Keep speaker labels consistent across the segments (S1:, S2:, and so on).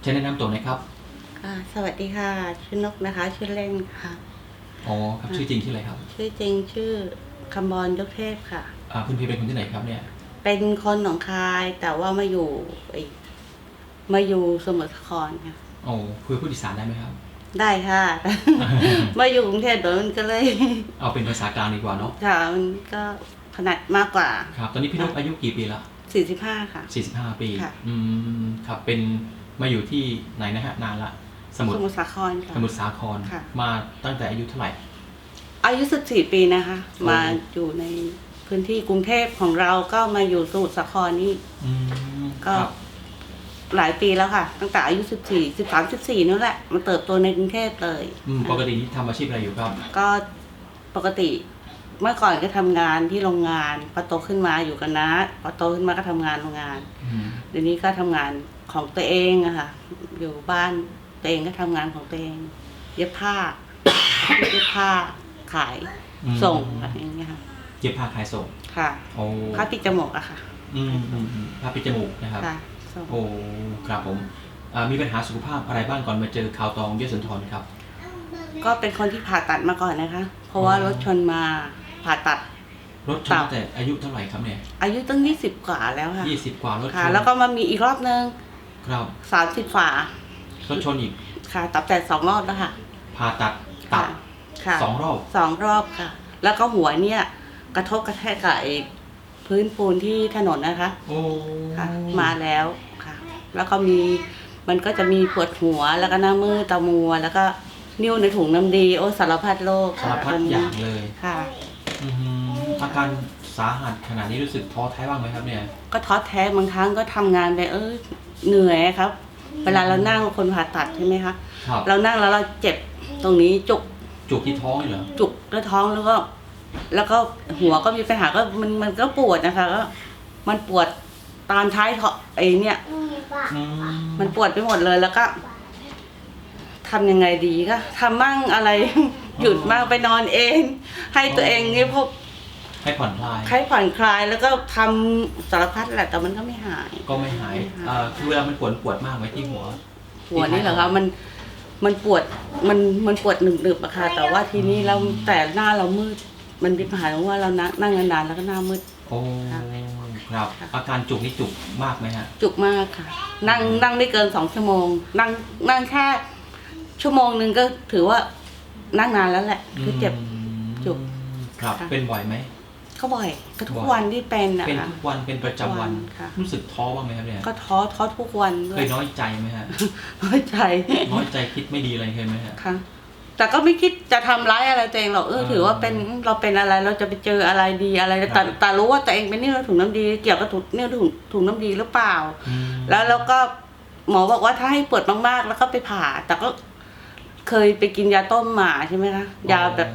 S1: เชิญแนะนำตัวหน่อยครับ
S2: ค่ะสวัสดีค่ะ ชื่อนกนะคะ ชื่อเล่นค่ะ
S1: อ๋อครับชื่อจริงชื่ออะไรครับ
S2: ชื่อจริงชื่อคำบอลยกเทพค่ะ
S1: อ่าคุณพี่เป็นคนที่ไหนครับเนี่ย
S2: เป็นคนหนองคายแต่ว่ามาอยู่ไอ้มาอยู่สมุทรสาครค่ะ
S1: โอ้คุยพูดอีสานได้ไหมครับ
S2: ได้ค่ะ มาอยู่กรุงเทพเดี๋ยวมันก็เลย
S1: เอาเป็นภาษากลางดีกว่าเนาะ
S2: ค่ะมันก็ถนัดมากกว่า
S1: ครับ ตอนนี้พี่นกอายุกี่ปีละ
S2: 45 ค่ะ
S1: 45 ปี
S2: ค่ะ
S1: อืมครับเป็น มาอยู่ที่ไหนนะฮะนานละสมุทร
S2: สมุทรสาครค่ะ
S1: สมุทรสาคร
S2: ค่ะ
S1: มาตั้งแต่อายุเท่าไหร่
S2: อายุ14 ปีนะคะ
S1: โอ้
S2: มาอยู่ในพื้นที่กรุงเทพของเราก็มาอยู่สมุทรสาครนี่
S1: อืม
S2: ก็
S1: ครับ
S2: หลายปีแล้วค่ะ ตั้งแต่อายุ 14 13 14นั่นแหละมาเติบโตในกรุงเทพเลย
S1: อืมปกตินี่ทำอาชีพอะไรอยู่ครับ
S2: ก็ปกติเมื่อก่อนก็ทำงานที่โรงงานพอโตขึ้นมาอยู่กันนะพอโตขึ้นมาก็ทำงานโรงงาน
S1: อืม
S2: เดี๋ยวนี้ก็ทำงาน ของตัวเองอะค่ะ อยู่บ้านตัวเองก็ทำงานของตัวเอง เย็บผ้า เย็บผ้าขาย
S1: อืม
S2: ส่งอะไรอย่างเงี้ยค่ะ
S1: เย็บผ้าขายส่ง
S2: ค่ะ
S1: โอ้
S2: ผ้าปิดจมูกอะค่ะ
S1: อืมอืมอืมผ้าปิดจมูกนะครับ
S2: ค่ะส่ง
S1: โอ้ครับผมอ่ามีปัญหาสุขภาพอะไรบ้างก่อนมาเจอข่าวตองเยอะสุนทรครับ
S2: ก็เป็นคนที่ผ่าตัดมาก่อนนะคะ เพราะว่า
S1: อ๋อ
S2: รถชนมาผ่าตัด
S1: รถชน
S2: ครับ
S1: ตั้งแต่อายุเท่าไหร่ครับเนี่ย
S2: อายุตั้งยี่สิบกว่าแล้วค่ะ
S1: ยี่สิบกว่ารถช
S2: ค่ะ
S1: น
S2: แล้วก็มามีอีกรอบนึง
S1: ครับ
S2: สามสิบฝาร
S1: ถชนอีก
S2: ค่ะ ตับแตกสองรอบแล้วค่ะ
S1: ผ่าตัดตับ
S2: ค่ะ
S1: สองรอบ
S2: สองรอบค่ะ แล้วก็หัวเนี่ย กระทบกระแทกกับไอ้พื้นปูนที่ถนนนะคะ
S1: โอ้
S2: ค่ะ มาแล้วค่ะ แล้วก็มีมันก็จะมีปวดหัวแล้วก็หน้ามืดตามัว แล้วก็นิ้วในถุงน้ำดี โอ้สารพัดโรค
S1: สาร
S2: ค่ะ
S1: พัด
S2: ตอน
S1: อ
S2: นี้
S1: ย่างเลย
S2: ค่ะ
S1: อือหืออาการ สาหัสขนาดนี้รู้สึกท้อแท้บ้างไหมครับเนี่ย
S2: ก็ท้อแท้บางครั้งก็ทำงานไปเออเหนื่อยครับ เวลาเรานั่งคนผ่าตัดใช่ไหมคะ
S1: ครับ
S2: เรานั่งแล้วเราเจ็บตรงนี้จุก
S1: จุกที่ท้องนี่เหรอ
S2: จุกแล้วท้องแล้วก็ แล้วก็หัวก็มีปัญหาก็มันมันก็ปวดนะคะก็มันปวดตามท้ายท้องไอ้เนี่ย
S1: อืม
S2: มันปวดไปหมดเลยแล้วก็ทำยังไงดีก็ทำมั่งอะไร หยุดมั่งไปนอนเอง ให้ตัวเองนี่พบ
S1: ให้ผ่อนคลาย
S2: ให้ผ่อนคลายแล้วก็ทำสารพัดแหละแต่มันก็ไม่หาย
S1: ก็ไม่หาย
S2: ไม่หาย
S1: อ่าคือเวลามันปวดปวดมากไหมที่หัว
S2: หัวนี่เหรอคะมันมันปวดมันมันปวดหนึบหนึบๆอะค่ะแต่ว่าทีนี้เราแต่หน้าเรามืด มันเป็นปัญหาตรงว่าเรานั่งนั่งนานๆแล้วก็หน้ามืด
S1: โอ้
S2: ค่ะ
S1: ครับ อาการจุกนี่จุกมากไหมฮะ
S2: จุกมากค่ะ นั่งนั่งไม่เกินสองชั่วโมง นั่งนั่งแค่ชั่วโมงหนึ่งก็ถือว่านั่งนานแล้วแหละ คือเจ็บ
S1: ม
S2: จุก
S1: ครับ
S2: ค่ะ
S1: เป็นบ่อยไหม
S2: ก็บ่อยก็ทุ
S1: บ่
S2: ก
S1: อย
S2: วันที่เป็นอะ
S1: เป็น
S2: ค่ะ
S1: ทุกวันเป็นประจำวัน
S2: ค่ะ
S1: รู้สึกท้อบ้างไหมครับเนี่ย
S2: ก็ท้อท้อทุกวันด้ว
S1: เค
S2: ย
S1: ยน้อยใจไหมฮะ
S2: น้อยใจ
S1: น้อยใจคิดไม่ดีอะไรเคยไหมฮะ
S2: ค่ะ แต่ก็ไม่คิดจะทำร้ายอะไรตัวเองหรอกเออ
S1: เออ
S2: ถือว่าเป็นเราเป็นอะไรเราจะไปเจออะไรดีอะไร
S1: ครั
S2: แต่
S1: บ
S2: แต่รู้ว่าตัวเองเป็นนิ้วถุงน้ำดี เกี่ยวกับถุงนิ้วถุงถุงน้ำดีหรือเปล่า
S1: อืม
S2: แล้วแล้วก็หมอบอกว่าถ้าให้ปวดมากๆ แล้วก็ไปผ่า แต่ก็เคยไปกินยาต้มหมาใช่ไหมคะยาแบบ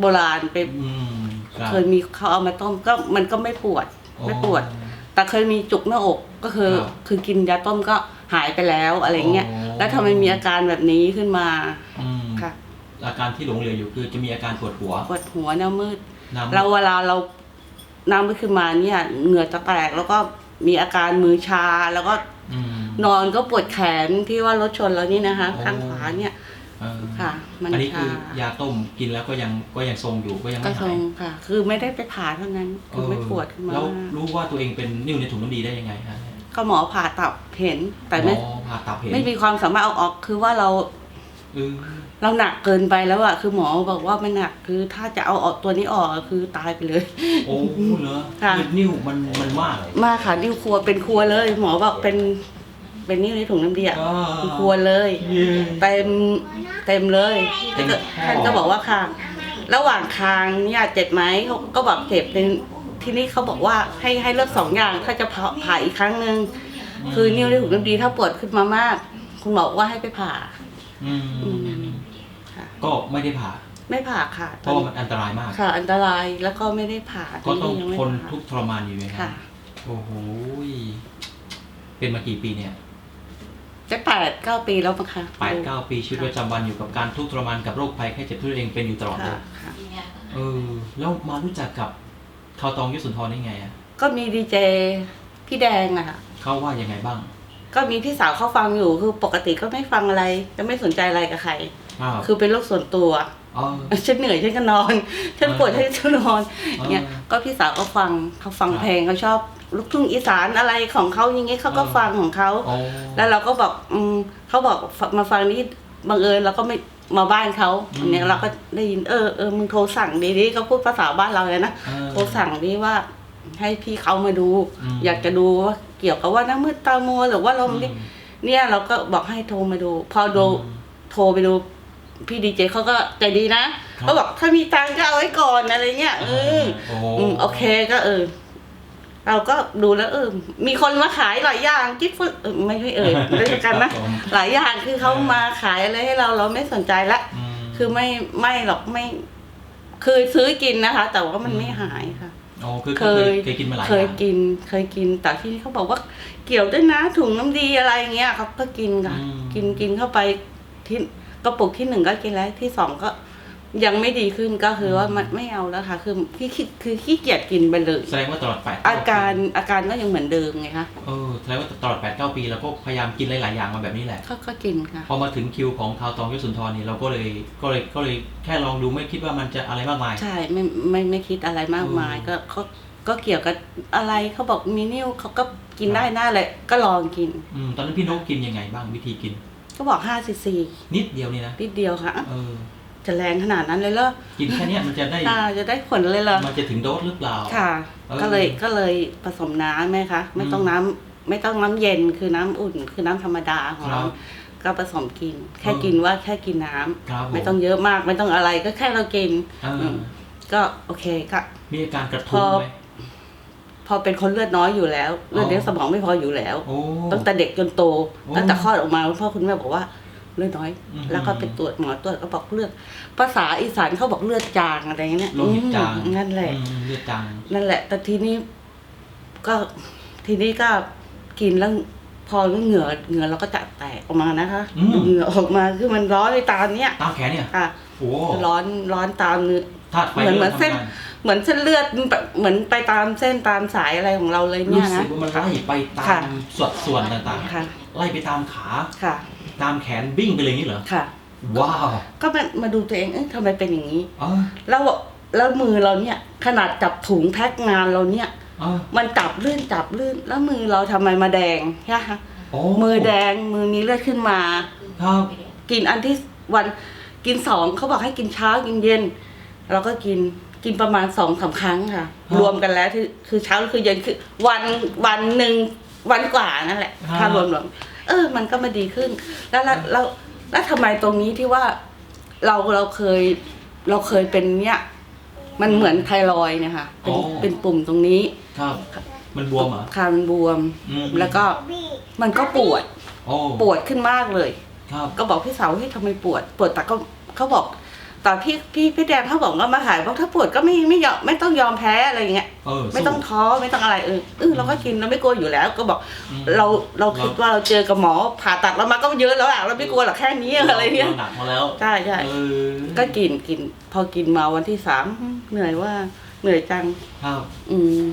S2: โบราณไป
S1: อืม รับ
S2: เคยมีเขาเอามาต้มก็มันก็ไม่ปวดไม่ปวด
S1: โอ้
S2: แต่เคยมีจุกหน้าอกก็คือ
S1: ครับ
S2: คือกินยาต้มก็หายไปแล้วอะไรเงี้ย
S1: โอ้
S2: แล้วทำไมมีอาการแบบนี้ขึ้นมา
S1: อืม
S2: ค่ะ
S1: อาการที่หลงเหลืออยู่คือจะมีอาการปวดหัว
S2: ปวดหัวหน้ามืด
S1: น้ำ
S2: เราเวลาเราน้ำมืดขึ้นมาเนี่ยเหงื่อจะแตกแล้วก็มีอาการมือชาแล้วก็
S1: อืม
S2: นอนก็ปวดแขนที่ว่ารถชนแล้วนี่นะคะ
S1: โอ้
S2: ข้างขวาเนี่ย
S1: เออ
S2: ค่ะ มัน
S1: อันนี้
S2: ชา
S1: คือยาต้มกินแล้วก็ยังก็ยังทรงอยู่ก็ยัง
S2: ก็
S1: ไม่
S2: ทร
S1: หาย
S2: งค่ะ คือไม่ได้ไปผ่าเท่านั้นคือไม่ปวดขึ้นมา
S1: แล้วรู้ว่าตัวเองเป็นนิ่วในถุงน้ำดีได้ยังไงฮะ
S2: ก็หมอผ่าตับเห็น แต่ไม่
S1: หมอผ่าตับเห็น
S2: ไม่มีความสามารถเอาออก คือว่าเรา
S1: เออ
S2: เราหนักเกินไปแล้วอะคือหมอบอกว่ามันหนักคือถ้าจะเอาออกตัวนี้ออกคือตายไปเลย
S1: โอ้เหรอ
S2: ค่ะ
S1: คือนิ่วมันมันมากเลย
S2: มากค่ะนิ้วครัวเป็นครัวเลย หมอบอกเป็น เป็นนิ้วในถุงน้ำดีอะเป็นครัวเลย
S1: เย้
S2: เต็มเต็มเลย
S1: เต็ม
S2: ท่านก็
S1: ข้อ
S2: บอกว่าค่ะระหว่างคางเนี่ยเจ็บไหมเขาก็บอกเจ็บเป็นทีนี้เขาบอกว่าให้ให้เลือกสองอย่างถ้าจะผ่าผ่าอีกครั้งหนึ่งคือนิ้วในถุงน้ำดีถ้าปวดขึ้นมามาก คุณหมอบอกว่าให้ไปผ่า
S1: อืม
S2: อืม ค่ะ
S1: ก็ไม่ได้ผ่า
S2: ไม่ผ่าค่ะ
S1: เพราะว่ามันอันตรายมาก
S2: ค่ะ อันตรายแล้วก็ไม่ได้ผ่า
S1: ก็ต้อง
S2: ยังไม่
S1: ทน
S2: ผ่า
S1: ทุกข์ทรมานอยู่ไหมครั
S2: ค่ะ
S1: บโอ้โหยเป็นมากี่ปีเนี่ย
S2: จะแปดเก้าปีแล้วมั้งคะ
S1: แปดเก้าปีชีวิตประจำวันอยู่กับการทุกข์ทรมานกับโรคภัยแค่เจ็บที่ตัวเองเป็นอยู่ตลอดเล
S2: ค่ะ
S1: ย
S2: ค่ะ
S1: เออแล้วมารู้จักกับข่าวตองยศสุนทรได้ไงอะ
S2: ก็มีดีเจพี่แดงอะค่ะ
S1: เขาว่ายังไงบ้าง
S2: ก็มีพี่สาวเขาฟังอยู่คือปกติก็ไม่ฟังอะไรจะไม่สนใจอะไรกับใคร
S1: อ้าว
S2: คือเป็นโรคส่วนตัว
S1: อ๋อ
S2: ฉันเหนื่อยฉันก็นอนฉันปวดฉันก็นอน
S1: อ๋อ
S2: เนี่ยก็พี่สาวก็ฟังเขาฟัง
S1: ครับ
S2: เพลงเขาชอบลูกทุ่งอีสานอะไรของเขาอย่างเงี้ยเขาก็
S1: เออ
S2: ฟังของเขา
S1: โอ้
S2: แล้วเราก็บอกอืมเขาบอกมาฟังนี้บังเอิญเราก็ไม่มาบ้านเขาอันเนี้ยเราก็ได้ยินเออเออมึงโทรสั่งดีดิเขาพูดภาษาบ้านเราเลยนะ
S1: เออ
S2: โทรสั่งดิว่าให้พี่เขามาดู
S1: อืม
S2: อยากจะดูว่าเกี่ยวกับว่าน้ำมืดตามัวหรือว่าลมดิ
S1: อืม
S2: เนี่ยเราก็บอกให้โทรมาดู พอดู
S1: อืม
S2: โทรไปดูพี่ดีเจเขาก็ใจดีนะครับเขาบอกถ้ามีตังค์ก็เอาไว้ก่อนอะไรเงี้ยเออ
S1: โอ้
S2: อืมโอเคก็เออ เราก็ดูแล้วเออมีคนมาขายหลายอย่างกิ๊บฟึเออไม่ไม่เอ่ยด้วยกันนะ
S1: ครับผม
S2: หลายอย่างคือเขา
S1: เออ
S2: มาขายอะไรให้เราเราไม่สนใจละ
S1: อืม
S2: คือไม่ไม่หรอกไม่เคยซื้อกินนะคะ แต่ว่ามันไม่หายค่ะ
S1: อ๋อคือ
S2: เค
S1: เคย
S2: ย
S1: เคยกินมาหลาย
S2: เคย
S1: อย่าง
S2: กินเคยกินแต่ที่นี่เขาบอกว่าเกี่ยวด้วยนะถุงน้ำดีอะไรเงี้ยเขาก็กินค่ะ
S1: อืม
S2: กินกินเข้าไปที่กระปุกที่หนึ่งก็กินแล้วที่สองก็ ยังไม่ดีขึ้นก็คือว่ามันไม่เอาแล้วค่ะ คือขี้ขี้คือขี้เกียจกินไปเลย
S1: แสดงว่าตลอดแปด
S2: อาการอาการก็ยังเหมือนเดิมไงคะ
S1: เออแสดงว่าตลอดแปดเก้าปีเราก็พยายามกินหลาย ๆ อย่างมาแบบนี้แหละ
S2: เขาก็กินค่ะ
S1: พอมาถึงคิวของข่าวตองยศสุนทรนี่เราก็เลยก็เลยก็เลยแค่ลองดูไม่คิดว่ามันจะอะไรมากมาย
S2: ใช่ไม่ไม่ไม่คิดอะไรมากมาย
S1: อืม
S2: ก็เขาก็เกี่ยวกับอะไรเขาบอกมีนิ้วเขาก็กินได้หน้าเลยก็ลองกิน
S1: อืมตอนนั้นพี่นกกินยังไงบ้างวิธีกิน
S2: ก็บอกห้าซีซี
S1: นิดเดียวนี่นะ
S2: นิดเดียวค่ะอะ
S1: เออ
S2: จะแรงขนาดนั้นเลยเหรอ
S1: กินแค่เนี้ยมันจะได้
S2: อ่าจะได้ผลเลยเหรอ
S1: มันจะถึงโดสหรือเปล่า
S2: ค่ะ
S1: เออ
S2: ก็เลยก็เลยผสมน้ำไหมคะ ไม่ต้อง
S1: อืม
S2: น้ำไม่ต้องน้ำเย็นคือน้ำอุ่น คือน้ำธรรมดาของเรา
S1: ครับ
S2: ก็ผสมกิน แค่
S1: เออ
S2: กินว่าแค่กินน้ำ
S1: ครับผ
S2: ไม่ต้องเยอะมากไม่ต้องอะไรก็แค่เรากิน
S1: เออ
S2: อืมก็โอเคก็
S1: มีอาการกระทุ้ง
S2: พอ
S1: ไหม
S2: พอเป็นคนเลือดน้อยอยู่แล้ว เลือด
S1: อ๋อ
S2: เลี้ยงสมองไม่พออยู่แล้ว
S1: โอ้
S2: ตั้งแต่เด็กจนโต
S1: โอ้
S2: ตั้งแต่คลอดออกมาคุณพ่อคุณแม่บอกว่าเลือด น้อย
S1: อืม
S2: แล้วก็ไปตรวจหมอตรวจก็บอกเลือด ภาษาอีสานเขาบอกเลือดจางอะไรเงี้ย
S1: โลหิตจาง
S2: อืมนั่นแหละ
S1: อืมเลือดจาง
S2: นั่นแหละ แต่ทีนี้ก็ทีนี้ก็กินแล้วพอเหงื่อเหงื่อเราก็จะแตกออกมานะคะ
S1: อืม
S2: เหงื่อออกมาคือมันร้อนในตามเนี้ย
S1: ตามแขนเนี่ย
S2: ค่ะ
S1: โอ้
S2: ร้อนร้อนตามเนื้อ
S1: ธาตุไฟ
S2: เหมือนเหมือน
S1: ริ่
S2: เส้น
S1: ทำงา
S2: เหมือนเส้นเลือดมันแบบเหมือนไปตามเส้นตามสายอะไรของเราเลยเนี่
S1: รู้
S2: ย
S1: สึ
S2: นะ
S1: กว่ามันไล่ไปตา
S2: ค่ะ
S1: มส่วนส่วนต่าง
S2: ค่ะ
S1: ๆไล่ไปตามขา
S2: ค่ะ
S1: ตามแขนบิ้งไปเลยอย่างนี้เหรอ
S2: ค่ะ
S1: ว้าว
S2: ก็มามาดูตัวเองเอ๊ะทำไมเป็นอย่างนี้
S1: เออ
S2: แล้วแล้วมือเราเนี่ยขนาดจับถุงแพ็คงานเราเนี่ย
S1: เออ
S2: มันจับลื่นจับลื่น แล้วมือเราทำไมมาแดงใช่ไหมคะ
S1: โอ้
S2: มือแดงมือมีเลือดขึ้นมา
S1: ครับ
S2: กินอันที่วันกินสองเขาบอกให้กินเช้ากินเย็น เราก็กินกินประมาณสองสามครั้งค่ะรวมกันแล้วคือคือเช้าคือเย็นคือวันวันหนึ่งวันกว่านั่นแหละ ถ้ารวมรวม เออ มันก็มาดีขึ้น แล้วแล้วแล้วแล้วทำไมตรงนี้ที่ว่าเราเราเคยเราเคยเป็นเนี่ย มันเหมือนไทรอยด์เนี่ยค่ะเป็นเป็นปุ่มตรงนี้
S1: ครับ มันบวมเหรอ
S2: คามันบวม
S1: อืม
S2: แล้วก็มันก็ปวด
S1: โอ้
S2: ปวดขึ้นมากเลย
S1: ครับ
S2: ก็บอกพี่สาวให้ยทำไมปวด ปวดแต่ก็เขาบอก แต่พี่พี่พี่แดงเขาบอกว่ามาหายบอกถ้าปวดก็ไม่ไม่ยอมไม่ต้องยอมแพ้อะไรอย่างเงี้ย
S1: เออ
S2: ไม่ต้อง
S1: สู้
S2: ท้อไม่ต้องอะไรเออเออเราก็กินเราไม่กลัวอยู่แล้ว ก็บอก
S1: อืม
S2: เราเราคิดว่าเราเจอกับหมอผ่าตัดเรามาก็เยอะแล้วอะเราไม่กลัวหรอกแค่นี้อะไรเงี้ยา
S1: หนักมาแล้ว
S2: ใช่ใช่
S1: เออ
S2: ก็กินกิน พอกินมาวันที่สามเหนื่อยว่าเหนื่อยจัง
S1: ครับ
S2: อืม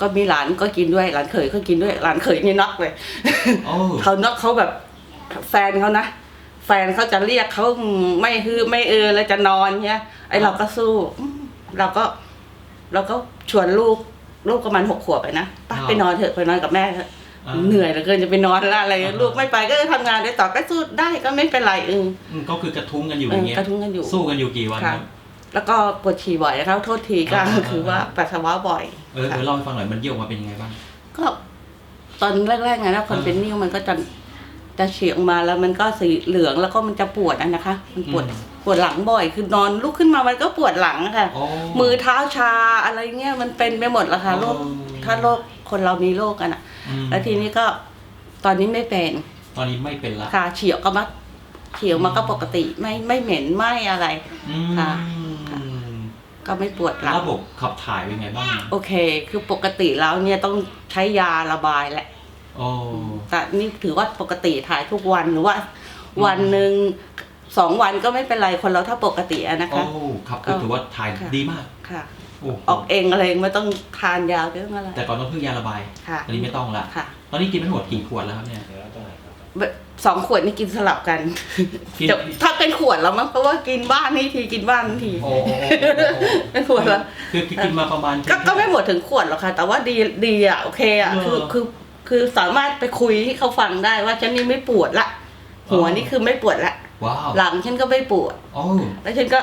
S2: ก็มีหลานก็กินด้วยหลานเขยก็กินด้วยหลานเขยนี่น็อกเลย
S1: โอ้
S2: เขาน็อกเขาแบบแฟนเขานะแฟนเขาจะเรียกเขาไม่ฮือไม่เออแล้วจะนอนเนี่ยไอเราก็สู้อืมเราก็ เราก็ชวนลูกลูกประมาณหกขวบไปนะไปไปนอนเถอะไปนอนกับแม่เถอะาเหนื่อยเหลือเกินจะไปนอนละอะไร
S1: อ่า
S2: ลูกไม่ไปก็ทำงานได้ต่อก็สู้ได้ก็ไม่เป็นไรเออ
S1: อืมก็คือกระทุ้งกันอยู่
S2: เอ
S1: อย่าง
S2: อ
S1: เงี้ย
S2: กระทุ้งกันอยู่
S1: สู้กันอยู่กี่วัน
S2: ค่ะ
S1: ครับ
S2: แล้วก็ปวดฉี่บ่อยนะครับโทษทีก็
S1: อ่า
S2: คือว่าปัสสาวะบ่อย
S1: เออเอ
S2: ค่ะ
S1: อเล่าให้ฟังหน่อยมันเยี่ยวมาเป็นยังไงบ้าง
S2: ก็ตอนแรกๆนะนะคน
S1: อ่า
S2: เป็นนิ่วมันก็จะ จะฉีกออกมาแล้วมันก็สีเหลืองแล้วก็มันจะปวดอะนะคะ มันปวด
S1: อืม
S2: ปวดหลังบ่อย คือนอนลุกขึ้นมามันก็ปวดหลังอะค่ะ
S1: โอ้
S2: มือเท้าชาอะไรเงี้ยมันเป็นไปหมดแล้วค่ะ
S1: อ๋อ
S2: โรคถ้าโรคคนเรามีโรคกันอะ
S1: อืม
S2: แล้วทีนี้ก็ตอนนี้ไม่เป็น
S1: ตอนนี้ไม่เป็นละ
S2: ค่ะเฉียวก็มาเฉียวมาก็ปกติไม่ไม่เหม็นไม่อะไร
S1: อืม
S2: ค่ะ ก็ไม่ปวดหลัง
S1: ระบบขับถ่ายเป็นไงบ้าง
S2: โอเค คือปกติแล้วเนี่ยต้องใช้ยาระบายแหละ
S1: โอ้
S2: แต่นี่ถือว่าปกติถ่ายทุกวันหรือว่า วันหนึ่งสองวันก็ไม่เป็นไรคนเราถ้าปกติอะนะ
S1: โอ้
S2: คะ
S1: ครับก็ถือว่าถ่าย
S2: ค่ะ
S1: ดีมาก
S2: ค่ะ
S1: โอ้โห
S2: ออกเองอะไรไม่ต้องทานยาเรื่องอะไร
S1: แต่ก่อนต้องพึ่งยาระบาย
S2: ค่ะ
S1: อันนี้ไม่ต้องละ
S2: ค่ะ
S1: ตอนนี้กินไปทั้งหมดกี่ขวดแล้วครับเนี่ย
S2: แบบสองขวดนี่กินสลับกัน
S1: กิน
S2: จะถ้าเป็นขวดแล้วมั้งเพราะว่ากินบ้านนี่ทีกินบ้านนี่ที
S1: โอ้โอ้โอ้โอ้โอ้
S2: เป็นขวดละ
S1: คือคือกินมาประมาณ
S2: ก็ก็ไม่หมดถึงขวดหรอกค่ะ แต่ว่าดีดีอะโอเคอะ
S1: เอ
S2: คือ
S1: อ
S2: คือ คือสามารถไปคุยให้เขาฟังได้ว่าฉันนี่ไม่ปวดละ หัวนี่คือไม่ปวดละ
S1: ว้าว
S2: หลังฉันก็ไม่ปวด
S1: โอ้
S2: แล้วฉันก็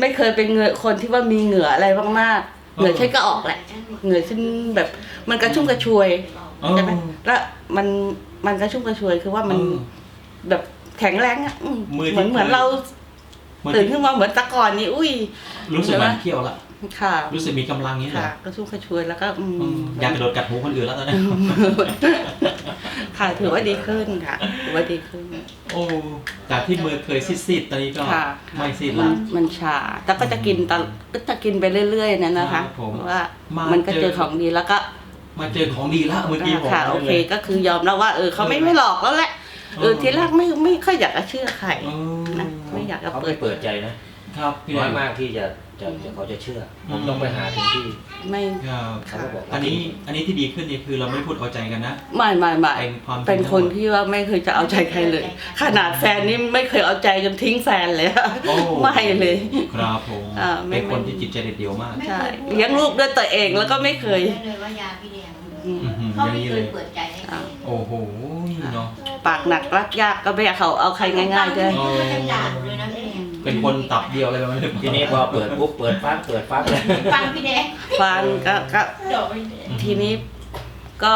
S2: ไม่เคยเป็นเหงื่อคนที่ว่ามีเหงื่ออะไรมากๆเหงื่อฉันก็ออกแหละ เหงื่อฉันแบบ มันกระชุ่มกระชวย
S1: เออ
S2: ใช่ไหมแล้วมันมันกระชุ่มกระชวยคือว่ามัน
S1: เออ
S2: แบบแข็งแรงอะอืม
S1: มือที่
S2: เหมือนเหมือนเรา
S1: เหมือน
S2: ตื่นขึ้นมาเหมือนแตะกอนนี่อุ้ย
S1: รู้สึก
S2: ใช่ไหม
S1: มันเที่ยวละ
S2: ค่ะ
S1: รู้สึกมีกำลังนี้เหร
S2: ค่ะ
S1: อก
S2: ระชุ่มกระชวยแล้วก็อืม
S1: อืมอยากกระโดดกัดหูคนอื่นแล้วตอนนี้
S2: ค่ะถือว่าดีขึ้นค่ะถือว่าดีขึ้น
S1: โอ้จากที่มือเคยซีดๆตอนนี้ก็
S2: ค่ะ
S1: ไม่ซีด
S2: มั
S1: ละ
S2: นมันชา แต่ก็จะกินตลก็จะกินไปเรื่อยๆนะนะ
S1: ครั
S2: คะ
S1: บผม
S2: เพราะว่า
S1: มา
S2: มันก็
S1: เจอ
S2: เจอของดีแล้วก็
S1: มาเจอของดีละเมื่อกี้ผม
S2: ค่ะโอ
S1: ลย
S2: เค ก็คือยอมแล้วว่า เออเขาไม่ไม่หลอกแล้วแหละเออ
S1: เออ
S2: ทีแรกไม่ไม่ค่อยอยากจะเชื่อใคร
S1: เออ
S2: นะไม่อยากจะ
S3: เขา
S2: เปิ
S3: ไม่
S2: ด
S3: เปิดใจนะครับ
S1: พี่
S3: น้
S1: แด
S3: อย
S1: ง
S3: มากที่จะ จะจะเขาจะเชื่ออ
S1: ม
S3: ผมต้องไปหาถึงที่
S2: ไม่
S1: ครับ
S3: เขาก็บอกว่า
S1: อันนี้อันนี้ที่ดีขึ้นนี่คือเราไม่พูดเอาใจกันนะ
S2: ไม่ไม่ไม่
S1: เป็นความจริง
S2: เป็นคน
S1: ทั้งหมด
S2: ที่ว่าไม่เคยจะเอาใจใครเลย ขนาดแฟนนี่ไม่เคยเอาใจจนทิ้งแฟนเลยอะ
S1: โอ้
S2: ไม่เลย
S1: ครับผม
S2: อ่าไม่
S1: เป็นคน
S2: ไม่
S1: ที่จิตใจเด็ดเดี่ยวมาก
S2: ใช่เลี้ยงลูกด้วยตัวเองแล้วก็ไม่เคย
S4: เลยว่ายาพี่แดง
S2: อืม
S1: อื้อหือ
S4: เขา
S1: อย่าง
S4: ไม่
S1: นี้
S4: เค
S1: เลยย
S4: เปิดใจให้ใคร
S1: โอ้โหเนาะ
S2: ปากหนักรักยากก็ไม่อยากเขาเอาใครง่ายๆด้วย
S1: อ๋อ
S4: เขายังด่าหนูเลยนะพี่แดง
S1: เป็นคนตับเดียวอะไรประมาณนี้
S3: ทีนี้พอเปิดปุ๊บเปิดฟักเปิดฟักเลย
S4: ฟังพี่แดง
S2: ฟันก็ก็
S4: ดอกพี่แดง
S2: ทีนี้ก็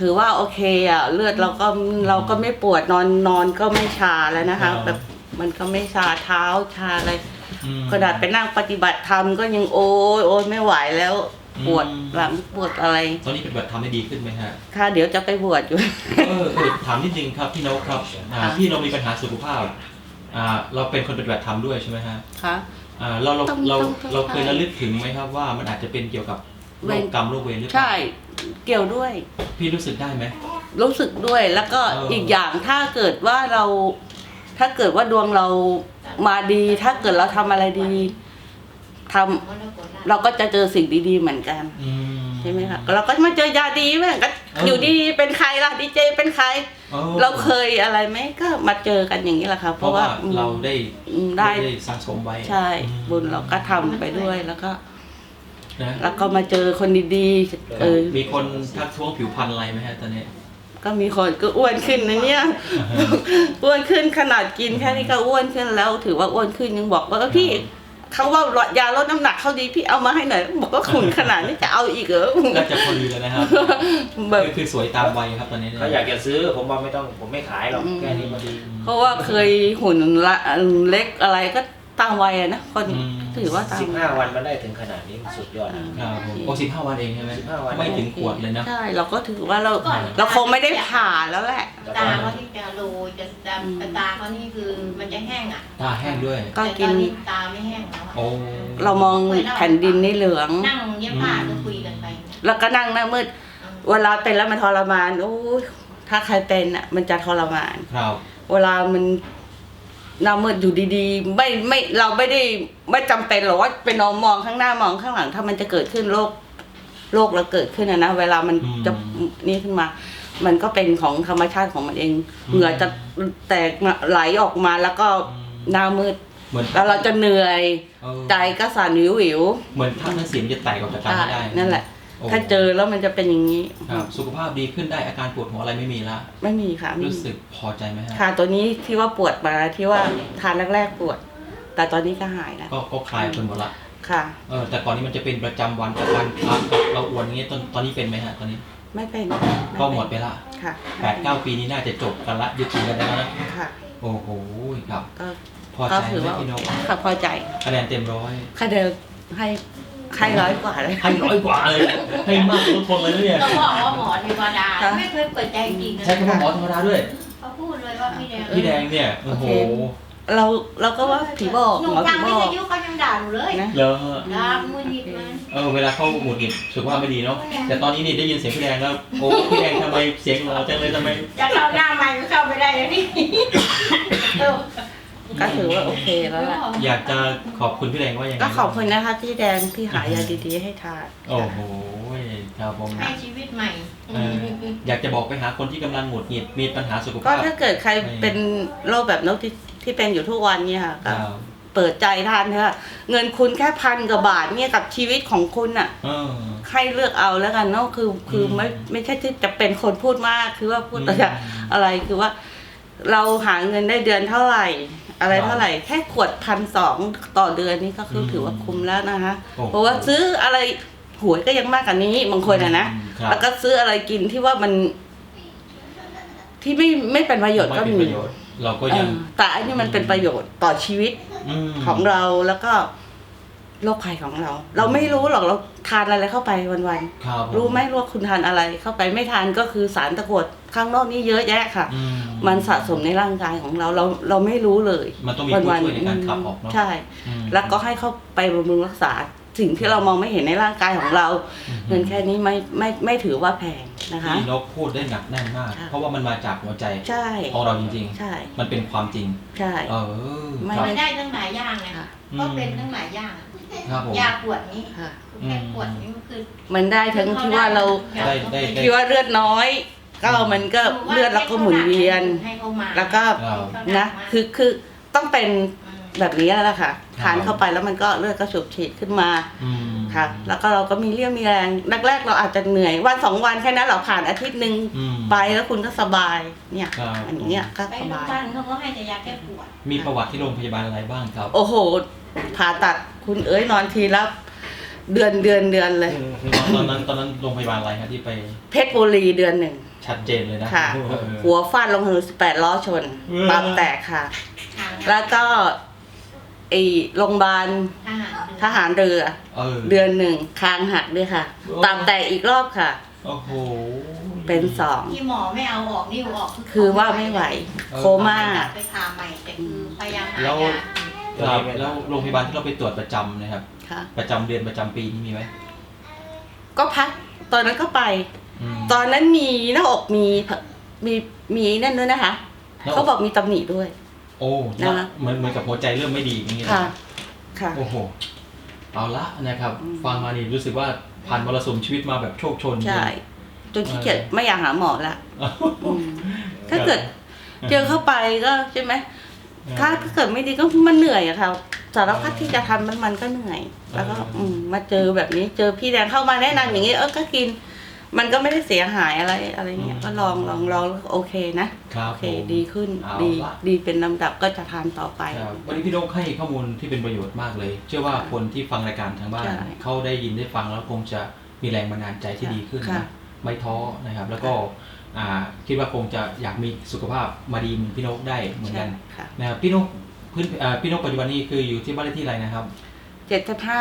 S2: ถือว่าโอเคอะเลือดเราก็เราก็ไม่ปวดนอนนอนก็ไม่ชาแล้วนะคะแบบมันก็ไม่ชาเท้าชาอะไร
S1: อืม
S2: ขนาดไปนั่งปฏิบัติธรรมก็ยังโอ้ยโอ้ยไม่ไหวแล้ว
S1: อืม
S2: ปวดหลังปวดอะไร
S1: ตอนนี้เป็นแบบทำได้ดีขึ้นไหมฮะ
S2: ค่ะเดี๋ยวจะไปบวชอยู่
S1: เออเออถามนิดนึงครับพี่นกครับอ่า
S2: ค่ะ
S1: พี่เรามีปัญหาสุขภาพ อ่าเราเป็นคนปฏิบัติธรรมด้วยใช่ไหมฮะ
S2: ค่ะ
S1: อ่าเราเรา
S2: ต้อง
S1: เรา
S2: ต้องต้อง
S1: เราเคยระลึกถึงไหมครับว่ามันอาจจะเป็นเกี่ยวกับโร
S2: เว
S1: ค
S2: ร
S1: กรรมโรคเวรหรือเปล่า
S2: ใช่ เกี่ยวด้วย
S1: พี่รู้สึกได้ไหม
S2: รู้สึกด้วยแล้วก็
S1: เอออี
S2: อีกอย่างถ้าเกิดว่าเรา ถ้าเกิดว่าดวงเรามาดี ถ้าเกิดเราทำอะไรดีทำเราก็จะเจอสิ่งดีๆเหมือนกัน
S1: อืม
S2: ใช่ไหมคะเราก็มาเจอยาดีเหมือนกัน
S1: เออ
S2: อ
S1: อ
S2: ยู่ดีๆเป็นใครล่ะดีเจเป็นใคร
S1: ออ
S2: เราเคยอะไรไหมก็มาเจอกันอย่างนี้แหละค่ะ
S1: เพ
S2: เพ
S1: ราะ
S2: ราะ
S1: ว่า
S2: ว่าอืม
S1: เราได้
S2: อืมได้
S1: ได้สังสมไว้
S2: ใช่
S1: อืม
S2: บุญเราก็ทำไปด้วยแล้วก็
S1: นะ
S2: แล้วก็มาเจอคนดีๆเออ
S1: มีคนทักท้วงผิวพรรณอะไรไหมฮะตอนนี้
S2: ก็มีคนก็อ้วนขึ้นนะเนี่ยอ้วนขึ้นขนาดกินแค่นี้ก็อ้วนขึ้นแล้ว ถือว่าอ้วนขึ้นยังบอกว่าเออพี่ เขาว่ายาลดน้ำหนักเขาดีพี่เอามาให้หน่อยบอกว่าขุนขนาดนี้จะเอาอีกเหรอ
S1: น่าจะพอดีแล้วนะครับ
S2: แบบ
S1: คือคือสวยตามวัยครับตอนนี้เนี่ย
S3: เขาอยากจะซื้อผมว่าไม่ต้องผมไม่ขายหรอก
S2: อืม
S3: แค่นี้พอดี
S2: เพราะว่าเคยหุ่นละเล็กอะไรก็ ตามวัยอะนะคน
S1: อืม
S2: ถือว่าตาม
S3: สิบห้าวันมันได้ถึงขนาดนี้สุดยอดนะ
S1: ครับผมโอ้สิบห้าวันเองใช่ไหม
S3: 15วัน
S1: ไม่ถึงขวดเลยนะ
S2: ใช่เราก็ถือว่าเราเราคงไม่ได้ผ่าแล้วแหละ
S4: ตาเขาที่จะโรยจะจะตาเขานี่คือมันจะแห้งอะ
S1: ตาแห้งด้วย
S2: ก็
S4: แต่
S2: กิ
S4: ต
S2: น
S4: อนนี้ตาไม่แห้งแล้วอะ
S1: โอ้
S2: เรามองแผ่นดินนี่เหลือง
S4: นั่งเย็บผ้าก็คุยกันไป
S2: แล้วก็นั่งหน้ามืด เวลาเป็นแล้วมันทรมานโอ้ยถ้าใครเป็นอะมันจะทรมาน
S1: ครับ
S2: เวลามัน หน้ามืดอยู่ดีๆ ไม่ไม่เราไม่ได้ไม่จำเป็นหรอกว่าไปนอนมองข้างหน้ามองข้างหลัง ถ้ามันจะเกิดขึ้นโรคโรคเราเกิดขึ้นนะนะเวลามันจะนี่ขึ้นมา มันก็เป็นของธรรมชาติของมันเอง เหงื่อจะแตกมาไหลออกมาแล้วก็หน้ามืด
S1: เหมือน
S2: แล้วเราจะเหนื่อย
S1: เออ
S2: ใจก็สั่นวิววิว
S1: เหมือนท่าน้ำเสียงจะแตกออกจาก
S2: ๆ
S1: กัน
S2: ใช่
S1: ไม่ได้
S2: นั่นแหละ
S1: โอ้
S2: ถ้าเจอแล้วมันจะเป็นอย่างนี้
S1: ครับ สุขภาพดีขึ้นได้อาการปวดหัวอะไรไม่มีละ
S2: ไม่มีค่ะไม่
S1: รู้
S2: มี
S1: สึกพอใจไหมฮะ
S2: ค่ะตัวนี้ที่ว่าปวดมาที่ว่าทานแรกๆปวด แต่ตอนนี้ก็หายแล้ว
S1: ก็ก็คลายเป็นหมดละ
S2: ค่ะ
S1: เออแต่ก่อนนี้มันจะเป็นประจำวันแต่วันพักเราอ้วนอย่างเงี้ยตอนตอนนี้เป็นไหมฮะตอนนี้
S2: ไม่เป็น
S1: ก็หมดไปละ
S2: ค่ะ
S1: แปดเก้าปีนี้น่าจะจบกันละยุติกันแล้วนะ
S2: ค่ะ
S1: โอ้โหครับ
S2: ก็
S1: พอ
S2: ก็
S1: ใจ
S2: ถือ
S1: ไหม
S2: ว่า
S1: พี่นก
S2: ค่ะพอใจ
S1: คะแนนเต็มร้อย
S2: ค่ะเดิมให้ ให้ร้อยกว่าเลย
S1: ให้ร้อยกว่าเลยให้มากทุกคนเลยนะเนี่ย
S4: ก็บอกว่าหมอเทวดาไม่เคยเปิดใจจริงนะ
S1: ใช้คำว่าหมอธรรมดาด้วย
S4: เขาพูดเลยว่าพี่แดง
S1: พี่แดงเนี่ยโอ้โห
S2: เราเราก็ว่าผีบอก
S4: หนู
S2: หมอ
S4: ฟั
S2: ผี
S4: ง
S2: บ
S4: วิ
S2: อ
S4: ท
S2: ก
S4: ยุเขายังด่าหนูเลย
S2: นะ
S1: แล้ว
S4: ด่ามือหยิบมัน
S1: เออเวลาเข้าหงุดหงิดสุขภาพไม่ดีเนาะแต่ตอนนี้นี่ได้ยินเสียงพี่แดงแล้วโอ้พี่แดงทำไมเสียงหล่อจังเลยทำไม
S4: จะเข้าหน้าใหม่ก็เข้าไม่ได้แล้วนี่เออ
S2: ก็ถือว่าโอเคแล้วล่ะ
S1: อยากจะขอบคุณพี่แดงว่ายังไง
S2: ก็ขอบคุณนะคะที่แดงที่หายาดีๆให้ทาน
S1: โอ้โหครับผม
S4: ให้ชีวิตใหม่
S1: เอออยากจะบอกไปหาคนที่กำลังหงุดหงิดมีปัญหาสุข
S2: ก็
S1: ภาพ
S2: ถ้าเกิดใคร
S1: ไม่
S2: เป็นโรคแบบนกที่ที่เป็นอยู่ทุกวันเนี่ยค่ะ
S1: ค
S2: ก็
S1: รับ
S2: เปิดใจทานเถอะเงินคุณแค่พันกว่าบาทเนี่ยกับชีวิตของคุณอะ
S1: เออ
S2: ให้เลือกเอาแล้วกันเนาะคือคือ
S1: อืม
S2: ไม่ไม่ใช่ที่จะเป็นคนพูดมากคือว่าพูด
S1: อืม
S2: อะไรอะไรคือว่า เราหาเงินได้เดือนเท่าไหร่ อะไร
S1: ครับ
S2: เท่าไหร่แค่ขวดพันสองต่อเดือนนี่ก็คืออ
S1: ม
S2: ถือว่าคุ้มแล้วนะคะ
S1: โอ้โห
S2: เพราะว่าซื้ออะไรหวยก็ยังมากกว่านี้บางคนอะนะ
S1: อืมครับ
S2: แล้วก็ซื้ออะไรกินที่ว่ามัน ที่ไม่ไม่เป็นประโยชน์
S1: ไม่
S2: ก็
S1: เป็น
S2: มี
S1: ประโยชน์เราก็ยัง
S2: เออแต่อันนี้มันเป็นประโยชน์ต่อชีวิต
S1: ม
S2: ของเราแล้วก็ โรคภัยของเรา เราไม่รู้หรอกเราทานอะไรเข้าไปวันๆ
S1: ครับผ
S2: รู้ไหมว่าคุณทานอะไรเข้าไปไม่ทานก็คือสารตะกรวดข้างนอกนี่เยอะแยะค่ะ
S1: อื
S2: มันสะสมในร่างกายของเราเราเราไม่รู้เลย
S1: มันต้องมีผู้ช่วยในการขับออกเนาะ
S2: ใช่
S1: อืม
S2: แล้วก็ให้เข้าไปบำรุงรักษาสิ่งที่เรามองไม่เห็นในร่างกายของเรา
S1: อืม
S2: เงินแค่นี้ไม่ไม่ไม่ถือว่าแพงนะคะ
S1: พี่นกพูดได้หนักแน่นมาก
S2: ค่ะ
S1: เพราะว่ามันมาจากหัวใจ
S2: ใช่
S1: ของเราจริง
S2: ใช่
S1: ๆ มันเป็นความจริง
S2: ใช่
S1: เออ
S2: ไม่
S1: ครับ
S4: ไม่ได้ตั้งหลายอย่างไง
S2: ค่ะ
S4: ก็เป็นตั้งหลายอย่าง
S1: ครับผม
S4: ยาปวดนี้
S2: ค่ะ
S4: แค่ปวดนี้มันคือ
S2: มันได้ทั้งที่ว่าเรา
S1: ได้ได้ได้
S2: ที่ว่าเลือดน้อย ก็มันก็เลือดเราก็หมุนเวียน
S4: ให้เขามา
S2: แล้วก็
S1: ครับ
S2: นะคือคือต้องเป็น
S4: ม
S2: แบบนี้แล้วล่ะค่ะ
S1: ครับ
S2: ทานเข้าไปแล้วมันก็เลือดก็สูบฉีดขึ้นมา
S1: อืม
S2: ค่ะ แล้วก็เราก็มีเรี่ยวมีแรงแรกๆเราอาจจะเหนื่อยวันสองวันแค่นั้นเราผ่านอาทิตย์หนึ่ง
S1: อืม
S2: ไปแล้วคุณก็สบายเนี่ย
S1: ครับ
S2: อันเนี้ยก็
S4: ไป
S2: ส
S4: โรงพ
S2: บาย
S4: ยาบาลเขาก็ให้แต่ยาแก้ปวด
S1: มีประวัติที่โรงพยาบาลอะไรบ้างครับ
S2: โอ้โหผ่าตัด คุณเอ้ยนอนทีละเดือนเดือนเดือนเลย
S1: ตอนนั้นตอนนั้นโรงพยาบาลอะไรครับที่ไป
S2: เพชรบุรีเดือนหนึ่ง
S1: ชัดเจนเลยนะ
S2: ค่ะ
S1: เออ
S2: หัวฟาดลงถนนสิบแปดล้อชน
S1: เออ
S2: ปากแตกค่ะ
S4: ทาง
S2: แล้วก็ไอโรงพยาบาล
S4: ทหาร
S2: ทหารเรือ
S1: เออ
S2: เดือนหนึ่งคางหักด้วยค่ะ
S1: โอ้
S2: ตามแต่อีกรอบค่ะ
S1: โอ้โห
S2: เป็นสอง
S4: ที่หมอไม่เอาออกนิ้วออก
S2: คือว่าไม่ไหว
S1: เออ
S2: โคม่า
S4: ไปผ่าใหม่แต่คือพยายามหา
S1: แล้ว
S4: ยา
S1: ครับแล้วโรงพยาบาลที่เราไปตรวจประจำนะครับ
S2: ค่ะ
S1: ประจำเดือนประจำปีนี่มีไหม
S2: ก็พักตอนนั้นก็ไป
S1: อืม
S2: ตอนนั้นมีหน้าอกมีมีมีนั่นด้วยนะคะ
S1: หน้าอก
S2: เขาบอกมีตำหนิด้วย
S1: โอ้
S2: นะคะ
S1: เหมือนเหมือนกับหัวใจเริ่มไม่ดีอย่างนี้นะ
S2: ค่ะ ค่ะ
S1: โอ้โหเอาละนะครับ
S2: อืม
S1: ฟังมานี่รู้สึกว่าผ่านมรสุมชีวิตมาแบบโชคโชนจริง
S2: ใช่จนขี้เกียจไม่อยากหาหมอละ
S1: อ้าว
S2: อืมถ้าเกิดเจอเข้าไปก็ใช่ไหม ถ้าถ้าเกิดไม่ดีก็มันเหนื่อยอะค่ะสารพัดที่จะทำมันมันก็เหนื่อย แล้วก็อืมมาเจอแบบนี้ เจอพี่แดงเข้ามาแนะนำอย่างนี้ เออก็กิน มันก็ไม่ได้เสียหายอะไรอะไรเงี้ย ก็ลองลองลองแล้วโอเคนะ ครับโอเค
S1: ผม
S2: ดีขึ้น
S1: เอา
S2: ดี
S1: ละ
S2: ดีเป็นลำดับก็จะทานต่อไป
S1: ครับวันนี้พี่นกให้ข้อมูลที่เป็นประโยชน์มากเลย เชื่อว่าคนที่ฟังรายการทางบ้าน
S2: ใช่
S1: เขาได้ยินได้ฟังแล้วคงจะมีแรงบันดาลใจที่ดีขึ้น
S2: ค่ะ
S1: นะไม่ท้อนะครับ แล้วก็ อ่าคิดว่าคงจะอยากมีสุขภาพมาดีเหมือนพี่นกได้เหมือนกัน
S2: ใช่ค่ะ
S1: นะครับพี่นกพื้นอ่าพี่นกปัจจุบันนี้คืออยู่ที่บ้านเลขที่อะไรนะครับ
S2: เจ็ดสิบห้า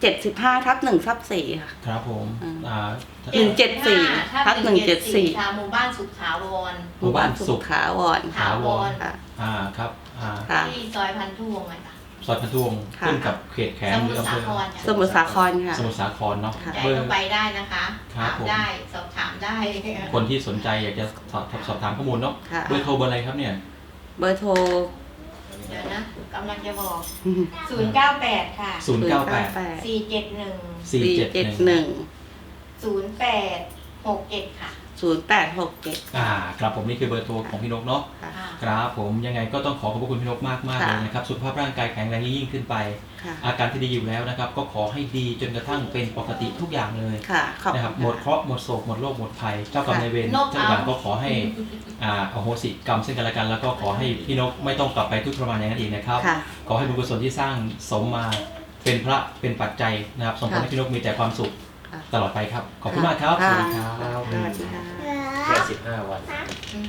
S2: เจ็ดสิบห้าทับหนึ่งทับสี่ค่ะ
S1: ครับผม
S2: อืม
S1: อ่า
S2: หนึ่งเจ็ดสี่
S4: ถ้า
S2: ทับหนึ่งเจ็ดสี่
S4: ชาวหมู่บ้านสุขถาวร
S1: หมู่บ้านสุข
S2: ขาวร
S1: ถาวร
S2: ค่ะ
S1: อ่าครับอ่า
S2: ค่ะ
S4: ที่ซอยพันธุ์ทุ่งเลยค่ะ
S1: ซอยพันธุวงศ์
S2: ค่ะ
S1: ขึ้นกับเขตแข
S4: ส
S1: มห
S4: มุ
S1: รื
S4: ท
S1: อ
S4: ร
S1: อำเภ
S4: สา
S1: อ
S4: ครค่ะ
S2: สมุทรสาครค่ะ
S1: สมุทรสาครเนาะ
S2: ค่ะ
S4: ใจ
S1: เบอ
S4: ก็
S1: ร์
S4: ไปได้นะคะ
S1: ครับ
S4: ถาม
S1: ผม
S4: ได้สอบถามได้
S1: คนที่สนใจอยากจะสอบสอบถามข้อมูลเนาะ
S2: ค่ะ
S1: เบอร์โทรเบอร์อะไรครับเนี่ย
S2: เบอร์โทร
S4: เดี๋ยวนะกำลังจะบอก 098 ค่ะ
S1: ศูนย์เก้าแปด
S4: 471
S1: สี่
S2: สี่
S1: เจ็ด
S2: เจ็ด
S1: ห
S2: ห
S1: นึ่ง
S2: นึ่ง
S4: 0867 ค่ะ
S2: ศูนย์แปดหกเจ็ด
S1: อ่าครับผมนี่คือเบอร์โทรของพี่นกเนาะ
S2: ค่ะ
S4: ค่ะ
S1: ครับผมยังไงก็ต้องขอขอบพระคุณพี่นกมากมากๆ
S2: ค่ะ
S1: เลยนะครับสุขภาพร่างกายแข็งแรงยิ่งขึ้นไป
S2: ค่ะ
S1: อาการที่ดีอยู่แล้วนะครับ ก็ขอให้ดีจนกระทั่งเป็นปกติทุกอย่างเลย
S2: ค่ะ ขอบ
S1: นะครับ
S2: คุณ
S1: หมดเคราะห์หมดโศกหมดโรคหมดภัยเจ้ากรรม
S2: ค่ะ
S1: นายเวร
S4: นก
S1: เจ้าหลัง
S4: เอา
S1: ก็ขอให้อ่าอโหสิกรรมซึ่งกันและกัน แล้วก็ขอให้พี่นกไม่ต้องกลับไปทุกข์ทรมานอย่างนั้นอีกนะครับ
S2: ค่ะ
S1: ขอให้บุญกุศลที่สร้างสมมาเป็นพระเป็นปัจจัยนะครับส่งผล
S2: ค่ะ
S1: ให้พี่นกมีแต่ความสุข
S2: ค่ะ
S1: ตลอดไปครับ ขอบคุณมากครับ สวัสดีครับ
S2: สวัสดีค่ะ
S3: แค่สิบห้าวัน
S4: อืม